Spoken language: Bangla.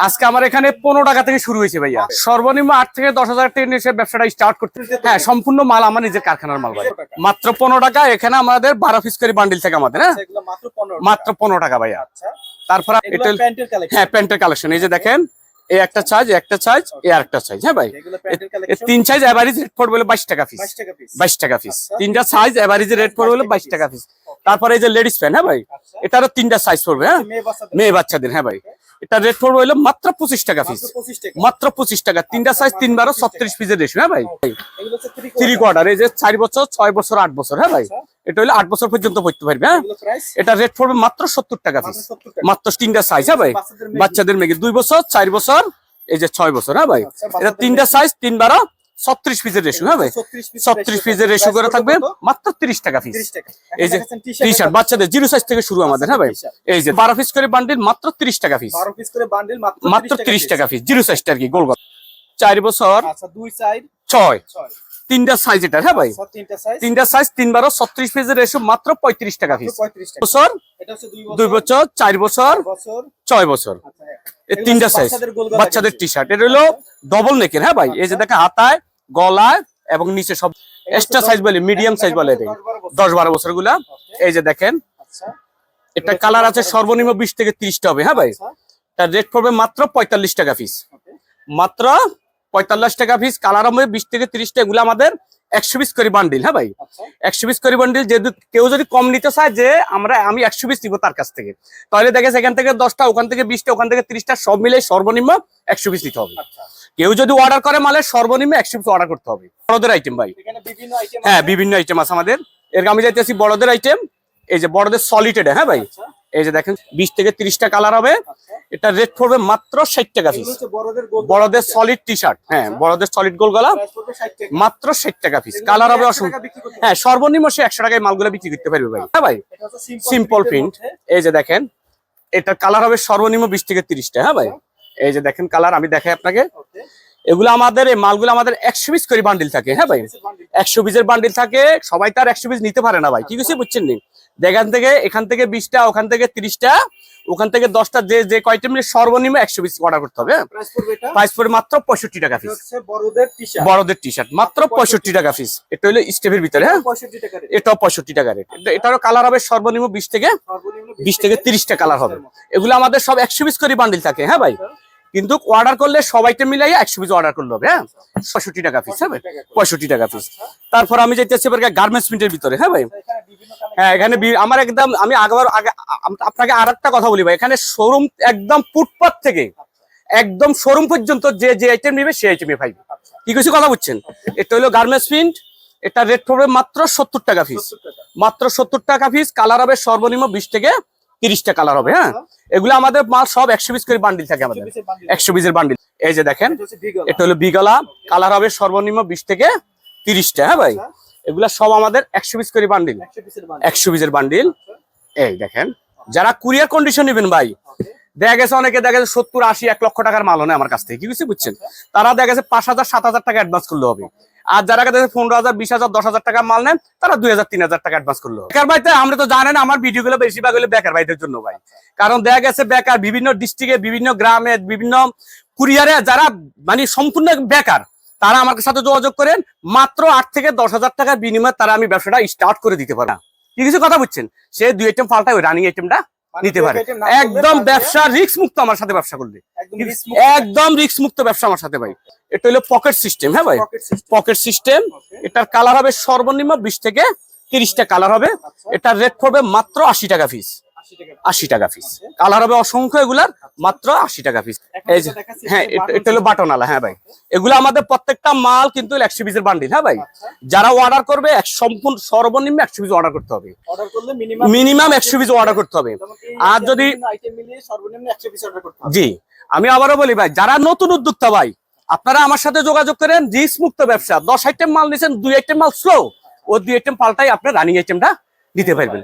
আজকে আমার এখানে পনেরো টাকা থেকে শুরু হয়েছে ভাইয়া। সর্বনিম্ন আট থেকে দশ হাজার টাকা নিয়ে এসে ব্যবসাটা স্টার্ট করতে হ্যাঁ সম্পূর্ণ মাল আমার নিজের কারখানার মাল ভাই মাত্র পনেরো টাকা এখানে আমাদের বারো পিস করে বান্ডিল থেকে আমাদের হ্যাঁ? মাত্র পনেরো টাকা। ভাইয়া। আচ্ছা। তারপর হ্যাঁ প্যান্টের কালেকশন এই যে দেখেন এই একটা সাইজ একটা সাইজ এই আরেকটা সাইজ হ্যাঁ ভাই? তিন সাইজ এভারেজ রেট পড়বে হলো বাইশ টাকা পিস বাইশ টাকা পিস আচ্ছা। তিনটা সাইজ এভারেজ রেট পড়বে হলো বাইশ টাকা পিস তারপরে এই যে লেডিস প্যান্ট হ্যাঁ ভাই? আচ্ছা। এটারও তিনটা সাইজ পড়বে হ্যাঁ? মেয়ে বাচ্চাদের হ্যাঁ ভাই? এটা রেট পড়বে হইল মাত্র পঁচিশ টাকা পিস মাত্র পঁচিশ টাকা। তিনটা সাইজ তিন বারো ছত্রিশ পিসের রেশু হ্যাঁ ভাই? থ্রি কোয়ার্টার এই যে চার বছর ছয় বছর আট বছর হ্যাঁ ভাই? আচ্ছা। এটা হলো আট বছর পর্যন্ত পড়তে পারবে হ্যাঁ? এটা রেট পড়বে মাত্র সত্তর টাকা পিস মাত্র তিনটা সাইজ হ্যাঁ ভাই? বাচ্চাদের মেঘে দুই বছর চার বছর এই যে ছয় বছর হ্যাঁ ভাই? আচ্ছা, এটা তিনটা সাইজ তিন বারো ছত্রিশ পিসের রেশু হ্যাঁ ভাই? ছত্রিশ পিসের রেশু করে থাকবে মাত্র তিরিশ টাকা পিস এই যে টি শার্ট বাচ্চাদের জিরো সাইজ থেকে শুরু আমাদের হ্যাঁ ভাই? এই যে বারো পিস করে বান্ডিল মাত্র তিরিশ টাকা পিস 12 পিস করে বান্ডেল মাত্র তিরিশ টাকা পিস জিরো সাইজটা আর কি গোল চার বছর আচ্ছা দুই সাইড ছয়। তিনটা সাইজ এটা হ্যাঁ ভাই? আচ্ছা, তিনটা সাইজ তিনটা সাইজ তিন বারো ছত্রিশ পিসের রেশু মাত্র পঁয়ত্রিশ টাকা পিস বছর দুই বছর চার বছর ছয় বছর। আচ্ছা। এই তিনটা সাইজ বাচ্চাদের। টি শার্ট এটা হলো ডবল নেকের হ্যাঁ ভাই? এই যে দেখেন হাতায় গলায় এবং নিচে সব এক্সট্রা সাইজ বলে মিডিয়াম সাইজ বলে এটা দশ বারো বছর। গুলা এই যে দেখেন। আচ্ছা। এটা কালার আছে সর্বনিম্ন বিশ থেকে ত্রিশটা হবে হ্যাঁ ভাই? আচ্ছা, তার রেট পড়বে মাত্র পঁয়তাল্লিশ টাকা পিস মাত্র পঁয়তাল্লিশ টাকা পিস কালার হবে বিশ থেকে ত্রিশটা এগুলো আমাদের একশো পিস করে বান্ডিল হ্যাঁ ভাই? আচ্ছা। একশো পিস করে বান্ডিল যেহেতু কেউ যদি কম নিতে চায় যে আমরা আমি একশো পিস নিবো তার কাছ থেকে। তাহলে দেখেছে এখান থেকে দশটা ওখান থেকে বিশটা ওখান থেকে ত্রিশটা সব মিলে সর্বনিম্ন একশো পিস নিতে হবে। আচ্ছা। কেউ যদি অর্ডার করে মালে সর্বনিম্ন একশো পিস অর্ডার করতে হবে। বড়দের আইটেম ভাই। হ্যাঁ বিভিন্ন আইটেম আছে আমাদের। এর আমি যাইতেছি বড়দের আইটেম এই যে বড়দের সলিটেড হ্যাঁ ভাই? আচ্ছা। এই যে দেখেন বিশ থেকে ত্রিশটা কালার হবে। আচ্ছা। এটা রেট পড়বে মাত্র ষাট টাকা পিস বড়দের সলিড টি শার্ট হ্যাঁ আচ্ছা। বড়দের সলিড গোল গলা। প্রাইস পড়বে 60 টাকা। মাত্র ষাট টাকা পিস কালার হবে 100 অসংখ্য টাকা বিক্রি করতে হ্যাঁ সর্বনিম্ন সে একশো টাকায় মালগুলো বিক্রি করতে পারবে ভাই। হ্যাঁ ভাই? সিম্পল প্রিন্ট এই যে দেখেন এটার কালার হবে সর্বনিম্ন বিশ থেকে তিরিশটা হ্যাঁ ভাই? এই যে দেখেন কালার আমি দেখাই আপনাকে। এগুলো আমাদের এই মালগুলো আমাদের একশো পিস করে বান্ডিল থাকে হ্যাঁ ভাই? একশো পিসের বান্ডিল থাকে সবাই তার একশো পিস নিতে পারে না ভাই ঠিক আছে বুঝছেন নি? এখান থেকে এখান থেকে বিশটা ওখান থেকে তিরিশটা ওখান থেকে দশটা যে যে কয়টা মিলে সর্বনিম্ন একশো পিস অর্ডার করতে হবে প্রাইস পড়বে মাত্র পঁয়ষট্টি টাকা পিস বড়দের টি শার্ট মাত্র পঁয়ষট্টি টাকা। পিস এটা হলো স্টেপের ভিতরে হ্যাঁ? 65 এটাও পঁয়ষট্টি টাকা রেট এটারও কালার হবে সর্বনিম্ন বিশ থেকে বিশ থেকে তিরিশটা কালার হবে। এগুলো আমাদের সব একশো পিস করে বান্ডিল থাকে হ্যাঁ ভাই? কিন্তু অর্ডার করলে সবাইটা মিলাই একশো পিস অর্ডার করলে হবে হ্যাঁ? পঁয়ষট্টি টাকা পিস হ্যাঁ ভাই? পঁয়ষট্টি টাকা পিস তারপর আমি যেতেছি গার্মেন্টস প্রিন্টের ভিতরে হ্যাঁ ভাই? হ্যাঁ এখানে আমার একদম আমি আগবার আগে আপনাকে আর একটা কথা বলি ভাই এখানে শোরুম একদম ফুটপাথ থেকে একদম শোরুম পর্যন্ত যে যে আইটেম নেবে সেই আইটেমে আচ্ছা কি কিছু কথা বুঝছেন এটা হলো গার্মেন্টস প্রিন্ট এটা রেট পড়বে মাত্র সত্তর টাকা পিস 70 টাকা। মাত্র সত্তর টাকা পিস কালার হবে সর্বনিম্ন বিশ থেকে তিরিশটা কালার হবে হ্যাঁ? এগুলো আমাদের মাল সব একশো পিস করে বান্ডিল থাকে আমাদের। একশো পিসের বান্ডিল এই যে দেখেন এটা হলো বিগলা কালার হবে সর্বনিম্ন বিশ থেকে তিরিশটা হ্যাঁ ভাই? এগুলা সব আমাদের একশো পিস করে বান্ডিল 100 পিসের বান্ডিল একশো পিসের বান্ডিল এই দেখেন যারা কুরিয়ার কন্ডিশন নেবেন ভাই দেখা গেছে অনেকে দেখা গেছে সত্তর আশি এক লক্ষ টাকার মাল হয় আমার কাছ থেকে কি বুঝছি বুঝছেন তারা দেখা গেছে পাঁচ হাজার সাত হাজার টাকা অ্যাডভান্স করলে হবে। আর যারা কাছে পনেরো হাজার, বিশ হাজার, দশ হাজার টাকা মাল নেন, তারা দুই হাজার, তিন হাজার টাকা অ্যাডভান্স করলে। বেকার ভাইতে আমরা তো জানেন আমার ভিডিও গুলো বেশিরভাগ হলো বেকার ভাইদের জন্য ভাই। কারণ দেখা গেছে বেকার বিভিন্ন ডিস্ট্রিক্টে বিভিন্ন গ্রামে, বিভিন্ন কুরিয়ারে যারা মানে সম্পূর্ণ বেকার, তারা আমার সাথে যোগাযোগ করেন, মাত্র আট থেকে দশ হাজার টাকার বিনিময়ে তারা আমি ব্যবসাটা স্টার্ট করে দিতে পারি কিছু কথা বুঝছেন সে দুই আইটেম পাল্টা রানিং আইটেমটা নিতে পারে। একদম ব্যবসা রিক্স মুক্ত আমার সাথে ব্যবসা করলে। একদম রিক্স মুক্ত রিস্ক মুক্ত ব্যবসা আমার সাথে ভাই। এটা হলো পকেট সিস্টেম হ্যাঁ ভাই? পকেট সিস্টেম এটার কালার হবে সর্বনিম্ন বিশ থেকে তিরিশটা কালার হবে। আচ্ছা, এটার রেট পড়বে মাত্র আশি টাকা পিস 80 টাকা। আশি টাকা পিস কালার হবে অসংখ্য এগুলার মাত্র আশি টাকা পিস এই যে হ্যাঁ এটা হলো বাটনালা হ্যাঁ ভাই। এগুলো আমাদের প্রত্যেকটা মাল কিন্তু একশো পিসের বান্ডিল হ্যাঁ ভাই? আচ্ছা, যারা অর্ডার করবে এক সম্পূর্ণ সর্বনিম্ন একশো পিস অর্ডার করতে হবে। মিনিমাম একশো পিস অর্ডার করতে হবে। আর যদি- বিভিন্ন item মিলিয়ে সর্বনিম্ন 100 পিস order করতে হবে। জি। আমি আবারও বলি ভাই যারা নতুন উদ্যোক্তা ভাই আপনারা আমার সাথে যোগাযোগ করেন রিস্ক মুক্ত ব্যবসা। দশ আইটেম মাল নিছেন দুই আইটেম মাল স্লো ও দুই আইটেম পাল্টাই আপনার রানিং আইটেমটা নিতে পারবেন।